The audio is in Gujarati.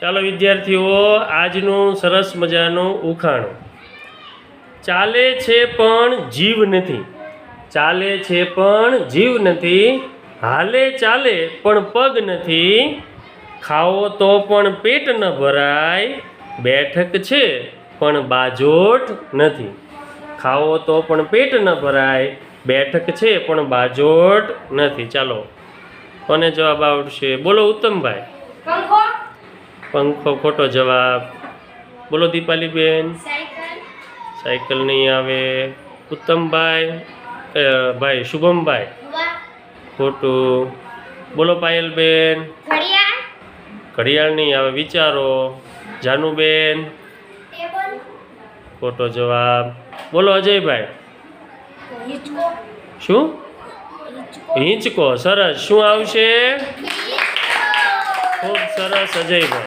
ચાલો વિદ્યાર્થીઓ, આજનું સરસ મજાનું ઉખાણું. ચાલે છે પણ જીવ નથી. ચાલે છે પણ જીવ નથી. હાલે ચાલે પણ પગ નથી. ખાઓ તો પણ પેટ ન ભરાય. બેઠક છે પણ બાજોટ નથી. ખાઓ તો પણ પેટ ન ભરાય. બેઠક છે પણ બાજોટ નથી. ચાલો. કોને જવાબ આવડશે? બોલો ઉત્તમભાઈ. પંખો ખોટો જવાબ. બોલો દીપાલીબેન. સાયકલ. સાયકલ નહીં આવે. ઉત્તમભાઈ ભાઈ શુભમભાઈ. ખોટું. બોલો પાયલબેન. ઘડિયાળ. નહીં આવે વિચારો. જાનુબેન. ખોટો જવાબ. બોલો અજયભાઈ. શું? હિંચકો. સરસ. શું આવશે? ખૂબ સરસ અજયભાઈ.